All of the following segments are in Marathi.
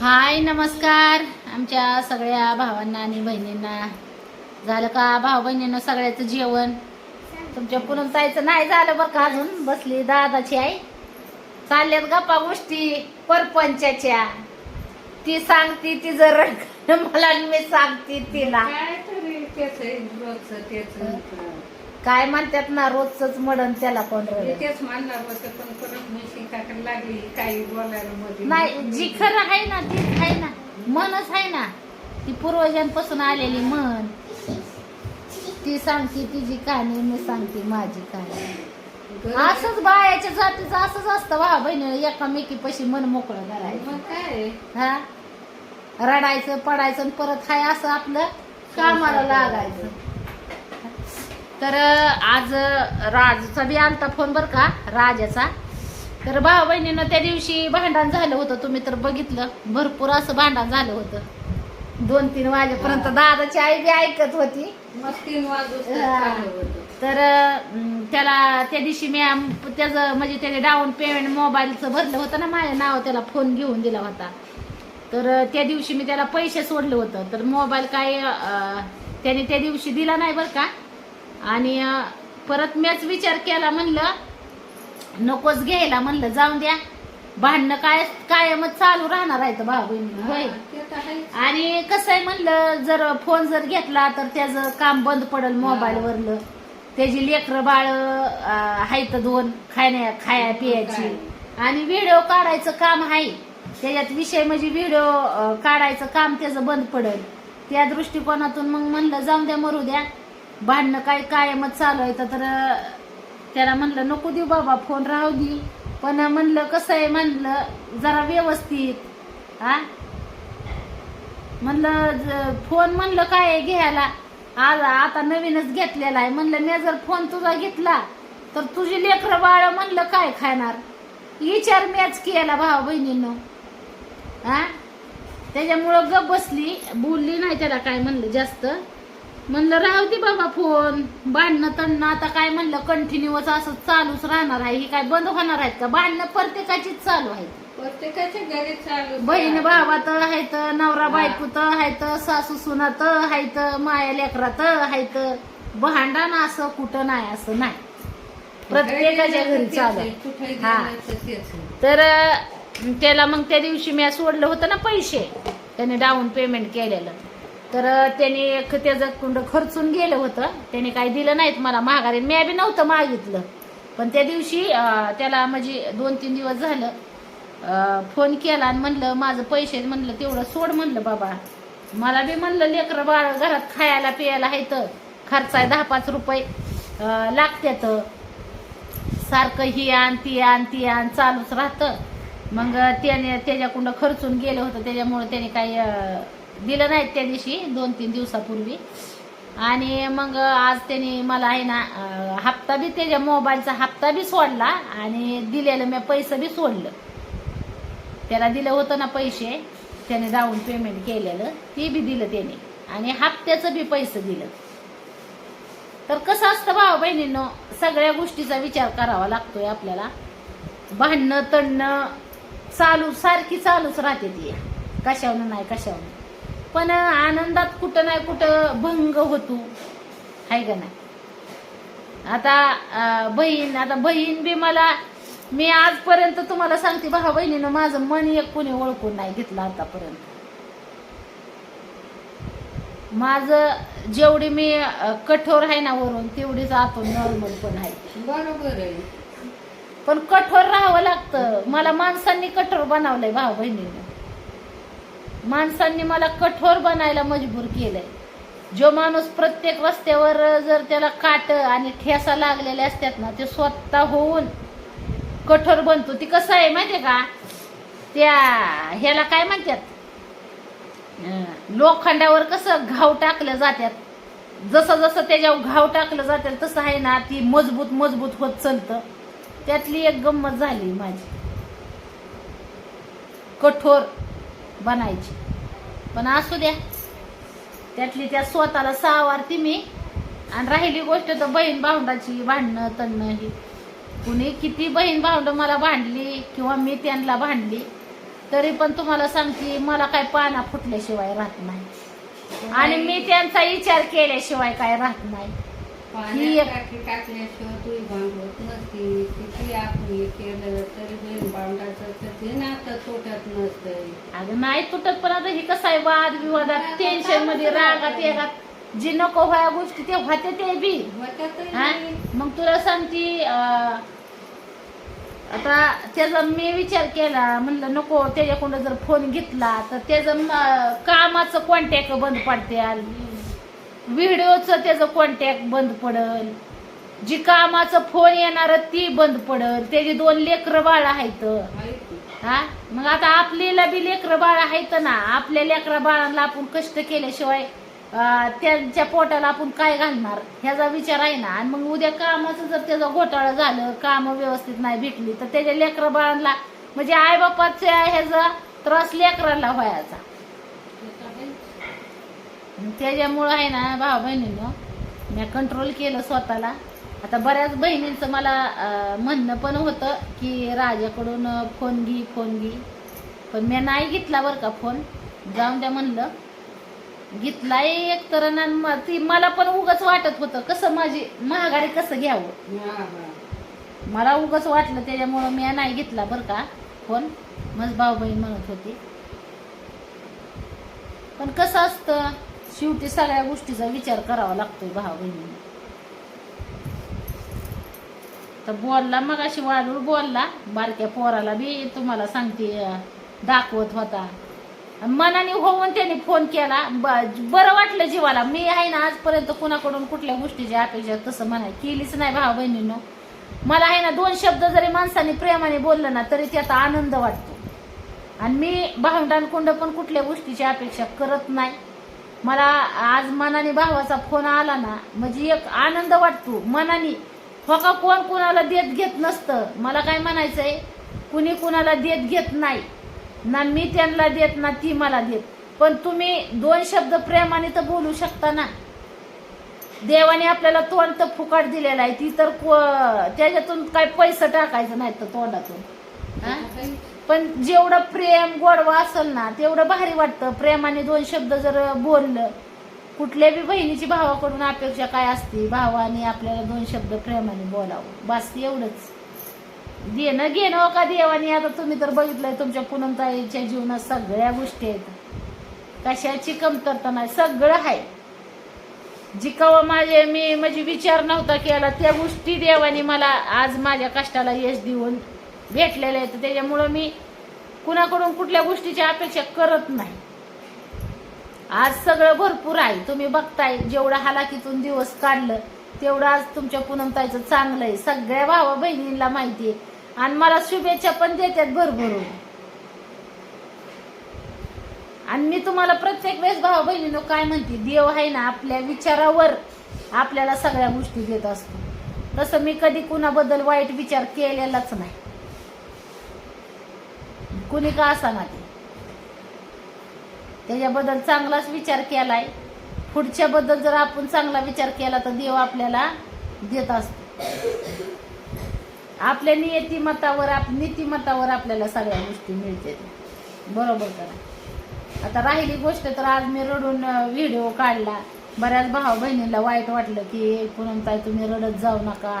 हाय नमस्कार. आमच्या सगळ्या भावांना आणि बहिणींना. झालं का भाऊ बहिणींना सगळ्याचं जेवण? तुमच्या पुनम ताईचं नाही झालं बरं का अजून? बसली दादाची आई. चालल्यात गप्पा गोष्टी परपंचाच्या. ती सांगती ती जर मला मी सांगते तिला. काय म्हणतात ना रोजच मडण त्याला कोण रडत. तेच म्हणणार होतं पण परत म्हशी टाकायला लागली काही बोलायला मध्ये. नाही जी खरं आहे ना तीच आहे ना मनच आहे ना. ती पूर्वजांपासून आलेली मन. ती सांगते तिची कहाणी मी सांगते माझी कहाणी. असंच बायाच्या जातीचं असंच असतं वा बहिणी एकामेकी पशी मन मोकळं करायचं. मग काय? हा? रडायचं पडायचं आणि परत हाय असं आपलं कामाला लागायचं. तर आज राजचा बी आलता फोन बर का? राजाचा. तर भाऊ बहिणीनं त्या दिवशी भांडण झालं होतं तुम्ही तर बघितलं. भरपूर असं भांडण झालं होतं. दोन तीन वाजेपर्यंत दादाची आई बी ऐकत होती. मग तीन वाजून तर त्याला त्या दिवशी मी त्याचं म्हणजे त्याने डाऊन पेमेंट मोबाईलचं भरलं होतं ना माझं नाव त्याला फोन घेऊन दिला होता. तर त्या दिवशी मी त्याला पैसे सोडलं होतं. तर मोबाईल काय त्याने त्या दिवशी दिला नाही बरं का? आणि परत मीच विचार केला म्हणलं नकोच घ्यायला म्हणलं जाऊन द्या. भांडणं काय कायमच चालू राहणार आहे भाऊ बहिणी होय. तर. आणि कसं आहे म्हणलं जर फोन जर घेतला तर त्याचं काम बंद पडल मोबाईलवरलं. त्याची लेकरं बाळ आहेत दोन खाण्या खाया पियाची. आणि व्हिडिओ काढायचं काम आहे. त्याच्यात विषय म्हणजे व्हिडिओ काढायचं काम त्याचं बंद पडल. त्या दृष्टिकोनातून मग म्हणलं जाऊन द्या मरू द्या. भांडणं काय कायमच चालू आहे. तर त्याला म्हणलं नको देऊ बाबा फोन राहू दे. पण म्हणलं कसं आहे? म्हणलं जरा व्यवस्थित. हा? म्हणलं फोन म्हणलं काय आहे घ्यायला? आज आता नवीनच घेतलेला आहे. म्हणलं मी जर फोन तुझा घेतला तर तुझी लेकरं बाळ म्हणलं काय खाणार? विचार मॅच केला भाऊ बहिणीनं. हा? त्याच्यामुळं गप बसली. बोलली नाही त्याला काय म्हणलं जास्त. म्हणलं राहू दे बाबा फोन भांडणं तणणं आता काय म्हणलं कंटिन्यूच असं चालूच राहणार आहे. ही काय बंद होणार आहेत का? भांडणं प्रत्येकाचीच चालू आहेत. प्रत्येकाच्या घरी चालू बहीण भावात आहेत नवरा बायकोत आहेत सासू सुनात आहेत माया लेकरात आहेत. भांडण असं कुठं नाही असं नाही. प्रत्येकाच्या घरी चालू आहे. कुठे हा. तर अं, त्याला मग त्या दिवशी मी सोडलं होतं ना पैसे. त्याने डाऊन पेमेंट केलेलं. तर त्याने एक त्याचं कुंड खर्चून गेलं होतं. त्याने काही दिलं नाहीत मला महागारी मी बी नव्हतं मागितलं. पण त्या दिवशी त्याला म्हणजे दोन तीन दिवस झालं फोन केला आणि म्हणलं माझं पैसे म्हणलं तेवढं सोड म्हणलं बाबा. मला बी म्हणलं लेकरं बाळ घरात खायला पियाला तर खर्च आहे दहा पाच रुपये लागतात लागत्यात. सारखं ही आण ती आण ती आण चालूच राहतं. मग त्याने त्याच्याकडून खर्चून गेलं होतं. त्याच्यामुळं त्याने काही दिलं नाही त्या दिवशी दोन तीन दिवसापूर्वी. आणि मग आज त्यांनी मला आहे ना हप्ता बी त्याच्या मोबाईलचा हप्ता बी सोडला आणि दिलेलं मी पैसे बी सोडलं. त्याला दिलं होतं ना पैसे त्याने जाऊन पेमेंट केलेलं ते बी दिलं त्याने. आणि हप्त्याचं बी पैसे दिलं. तर कसं असतं भाऊ बहिणींनो सगळ्या गोष्टीचा विचार करावा लागतोय आपल्याला. भांडणं तणणं चालू सारखी चालूच राहते ती. कशावनं नाही कशावनं पण आनंदात कुठं नाही कुठं भंग होतो. आहे का नाही? आता बहीण आता बहीण बी मला मी आजपर्यंत तुम्हाला सांगते भाऊ बहिणीनं माझं मन एक कोणी ओळखून नाही घेतलं आतापर्यंत. माझं जेवढी मी कठोर आहे ना वरून तेवढीच आतून नॉर्मल पण आहे. बरोबर आहे. पण कठोर राहावं लागतं. मला माणसांनी कठोर बनवलंय भाऊ बहिणीनं. माणसांनी मला कठोर बनायला मजबूर केलंय. जो माणूस प्रत्येक रस्त्यावर जर त्याला काट आणि ठेसा लागलेले असतात ना ते स्वतः होऊन कठोर बनतो. ती कसं आहे माहितीये का? त्या ह्याला काय म्हणतात? लोखंडावर कसं घाव टाकलं जातात जसं जसं त्याच्यावर घाव टाकलं जातं तसं आहे ना ती मजबूत मजबूत होत चलतं. त्यातली एक गंमत झाली माझी. कठोर. बनायची. पण असू द्या. त्यातली त्या स्वतःला सावारती मी. आणि राहिली गोष्ट तर बहीण भावंडाची भांडणं तणणं ही. कुणी किती बहीण भावंड मला भांडली किंवा मी त्यांना भांडली तरी पण तुम्हाला सांगते मला काय पाना फुटल्याशिवाय राहत नाही. आणि मी त्यांचा विचार केल्याशिवाय काय राहत नाही. ही एक- पाण्यात टाकी टाकल्याशिवाय तुझी भांडवत नसती. किती आपण हे केलं तरी बहीण भांडाचं तर ते नातं तोट्यात नसतंय. अगं नाही तुटत पण आता हे कसं आहे वाद विवादात टेन्शनमध्ये रागात येगात जी नको व्हाया गोष्टी ते होते ते बी. होत्यातही हा? नाही. मग तुला सांगते अं, आता त्याचा मी विचार केला म्हणलं नको त्याच्याकडून जर फोन घेतला तर त्याचं म- कामाचं कॉन्टॅक्ट बंद पडते. व्हिडिओचं त्याचं कॉन्टॅक्ट बंद पडल. जी कामाचं फोन येणार ती बंद पडल. त्याची दोन लेकरं बाळ आहेत. हा? मग आता आपल्याला बी लेकरं बाळ आहेत ना. आपल्या लेकरा बाळांना आपण कष्ट केल्याशिवाय त्यांच्या पोटाला आपण काय घालणार? ह्याचा विचार आहे ना. आणि मग उद्या कामाचं जर त्याचा घोटाळा झालं काम व्यवस्थित नाही भेटली तर त्याच्या लेकरा बाळांना म्हणजे आईबापाच्या ह्याचा त्रास लेकरांना व्हायचा. त्याच्यामुळं आहे ना भाऊ बहिणीनं मी कंट्रोल केलं स्वतःला. आता बऱ्याच बहिणींचं मला म्हणणं पण होतं की राजाकडून फोन घे फोन घे. पण मी नाही घेतला बरं का फोन जाऊन द्या म्हणलं. घेतलाय एक तर ती मला पण उगच वाटत होतं कसं माझी महागारी कसं घ्यावं. मला उगच वाटलं त्याच्यामुळं मी नाही घेतला बरं का फोन मग भाऊ बहीण म्हणत होती. पण कसं असतं शेवटी सगळ्या गोष्टीचा विचार करावा लागतोय भाऊ बहिणी. तर बोलला मग अशी वाढून बोलला बारक्या पोराला बी तुम्हाला सांगते दाखवत होता. मनाने होऊन त्याने फोन केला ब- बरं वाटलं जीवाला. मी आहे ना आजपर्यंत कुणाकडून कुठल्या गोष्टीची अपेक्षा तसं म्हणाय केलीच नाही भाऊ बहिणीनं. मला आहे ना दोन शब्द जरी माणसाने प्रेमाने बोललं ना तरी त्याचा आनंद वाटतो. आणि मी भावंडांकुंड पण कुठल्या गोष्टीची अपेक्षा करत नाही. मला आज मनाने भावाचा फोन आला ना म्हणजे एक आनंद वाटतो. मनाने फका कोण कुणाला देत घेत नसतं. मला काय म्हणायचंय कुणी कुणाला देत घेत नाही. ना मी त्यांना देत ना ती मला देत. पण तुम्ही दोन शब्द प्रेमाने तर बोलू शकता ना. देवाने आपल्याला तोंड तर फुकाट दिलेला आहे. ती तर त्याच्यातून काय पैसे टाकायचं नाही तर तोंडातून. हा? पण जेवढं प्रेम गोडवा असेल ना तेवढं भारी वाटतं. प्रेमाने दोन शब्द जर बोललं कुठल्या बी बहिणीची भावाकडून अपेक्षा काय असते भावाने आपल्याला दोन शब्द प्रेमाने बोलावं. बस एवढंच. देणं घेणं हो का देवाने? आता तुम्ही तर बघितलंय तुमच्या पुनमताईच्या जीवनात सगळ्या गोष्टी आहेत. कशाची कमतरता नाही सगळं आहे. जिकावा माझे मी म्हणजे विचार नव्हता केला त्या गोष्टी देवाने मला आज माझ्या कष्टाला यश देऊन भेटलेले तर त्याच्यामुळं मी कुणाकडून कुठल्या गोष्टीची अपेक्षा करत नाही. आज सगळं भरपूर आहे. तुम्ही बघताय जेवढं हालाकीतून दिवस काढलं तेवढं आज तुमच्या पुनमताईचं चांगलं आहे. सगळ्या भावा बहिणींना माहिती आहे. आणि मला शुभेच्छा पण देतात भरभरून. आणि मी तुम्हाला प्रत्येक वेळेस भावा बहिणीनं काय म्हणते देव आहे ना आपल्या विचारावर आपल्याला सगळ्या गोष्टी देत असतो. तसं मी कधी कुणाबद्दल वाईट विचार केलेलाच नाही. कुणी का असा ना ते त्याच्याबद्दल चांगलाच विचार केलाय. पुढच्याबद्दल जर आपण चांगला विचार केला तर देव आपल्याला देत असतो. आपल्या नियतिमतावर आप नीतिमतावर आपल्याला सगळ्या गोष्टी मिळते. बरोबर करा आता राहिली गोष्ट तर आज मी रडून व्हिडिओ काढला. बऱ्याच भाऊ बहिणीला वाईट वाटलं की पुनम ताई तुम्ही रडत जाऊ नका.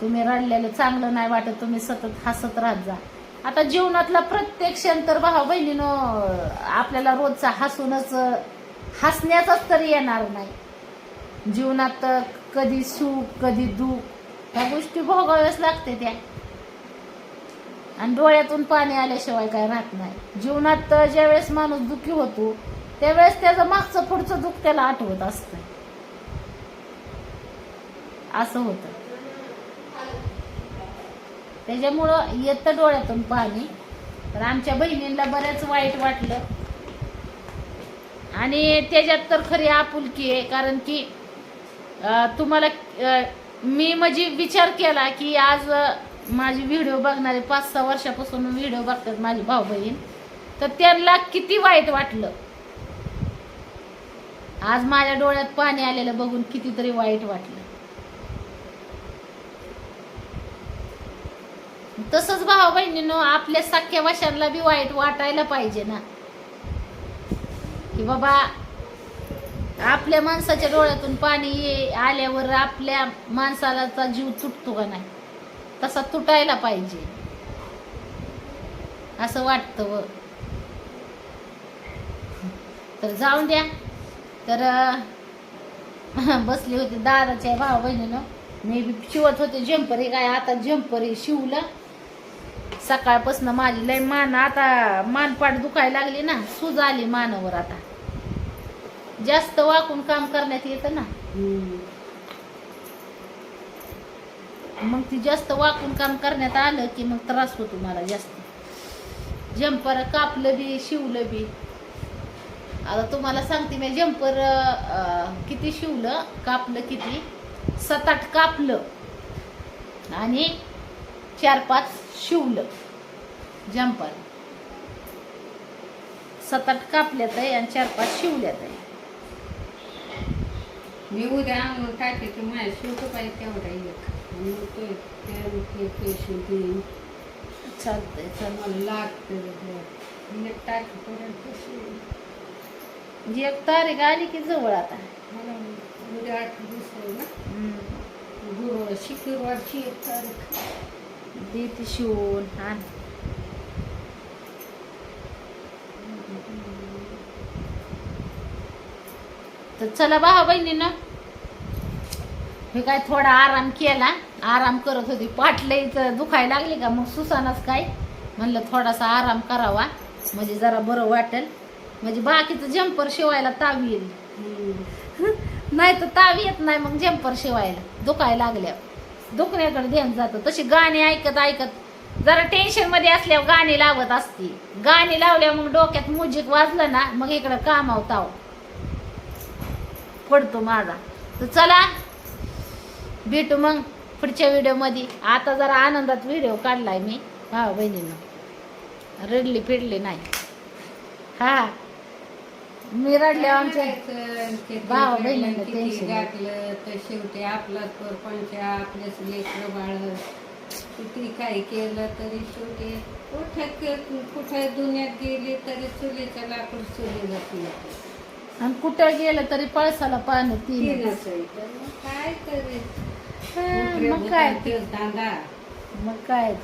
तुम्ही रडलेलं चांगलं नाही वाटत. तुम्ही सतत हसत राहत जा. आता जीवनातला प्रत्येक क्षण तर भाऊ बहिणीनं आपल्याला रोजचा हसूनच हसण्याचाच तरी येणार नाही. जीवनात कधी सुख कधी दुःख ह्या गोष्टी भोगाव्याच लागते त्या. आणि डोळ्यातून पाणी आल्याशिवाय काय राहत नाही. जीवनात ज्यावेळेस माणूस दुःखी होतो त्यावेळेस त्याचं मागचं पुढचं दुःख त्याला आठवत असतं. असं होतं. त्याच्यामुळं येतं डोळ्यातून पाणी. तर आमच्या बहिणींना बऱ्याच वाईट वाटलं. आणि त्याच्यात तर खरी आपुलकी आहे कारण की तुम्हाला मी म्हणजे विचार केला की आज माझी व्हिडिओ बघणारे पाच सहा वर्षापासून व्हिडिओ बघतात माझी भाऊ बहीण. तर त्यांना किती वाईट वाटलं. आज माझ्या डोळ्यात पाणी आलेलं बघून कितीतरी वाईट वाटलं. तसंच भाऊ बहिणीनो आपल्या सख्या वशांना बी वाईट वाटायला पाहिजे ना. की बाबा आपल्या माणसाच्या डोळ्यातून पाणी ये आल्यावर आपल्या माणसाला जीव तुटतो का नाही? तसा तुटायला पाहिजे. असं वाटतं व. तर जाऊन द्या. तर बसली होती दादाच्या भाऊ बहिणीनं. मी शिवत होते जम्पर काय आता जम्पर शिवला शिवलं. सकाळपासून माझी लय मान आता मानपाट दुखायला लागली ना सूज आली मानावर आता. जास्त वाकून काम करण्यात येतं ना. मग ती जास्त वाकून काम करण्यात आलं की मग त्रास होतो मला जास्त. जम्पर कापलं बी शिवलं बी. आता तुम्हाला सांगते मी जम्पर किती शिवलं कापलं किती? सात आठ कापलं. आणि चार पाच शिवलं. जम्पर सात आठ कापल्यात आहे आणि चार पाच शिवल्यात आहे. मी उद्या आणून टाके की माझ्या शिवतो पाहिजे तेवढा एक. आणि मग तो ते- ते पैसे देईन चालतंय चाल मला लागतं मी टाकेपर्यंत शिवेन. जी एक तारीख आली की जवळ आता. मला उद्या आठ दिवस आहे ना? हम्म. गुरुवार शुक्रवारची एक तारीख. देते शिवून आण तर चला भावा बहिणीनं हे काय थोडा आराम केला. आराम करत होती. पाटलं दुखायला लागली का? मग सुसानच काय? म्हणलं थोडासा आराम करावा. म्हणजे जरा बरं वाटेल. म्हणजे बाकीचं जम्पर शिवायला ताव येईल. नाही तर ताव येत नाही मग जम्पर शिवायला. दुखायला लागल्या. दुखण्याकडे ध्यान जातं. तशी गाणी ऐकत ऐकत जरा टेन्शनमध्ये असल्यावर गाणी लावत असते. गाणी लावल्यावर मग डोक्यात म्युझिक वाजलं ना मग इकडं कामावताव पडतो माझा. तर चला भेटू मग पुढच्या व्हिडिओमध्ये आता जरा आनंदात व्हिडिओ काढलाय मी. भावा बहिणीनं. रडली फिरली नाही. हा. मी रडले आमच्या भावा बहिणीला किती. गाठलं तर शेवटी आपलाच परपंच आपलेच लेकर बाळ किती काही केलं तरी शेवटी कुठं कुठे दुनियात गेली तरी चुलीचं लाकूड चुलीला पिलं आणि कुठं गेलं तरी पळसाला पाणी तीन तीनच आहे. तर मग काय करेल मग काय दांडा मग काय.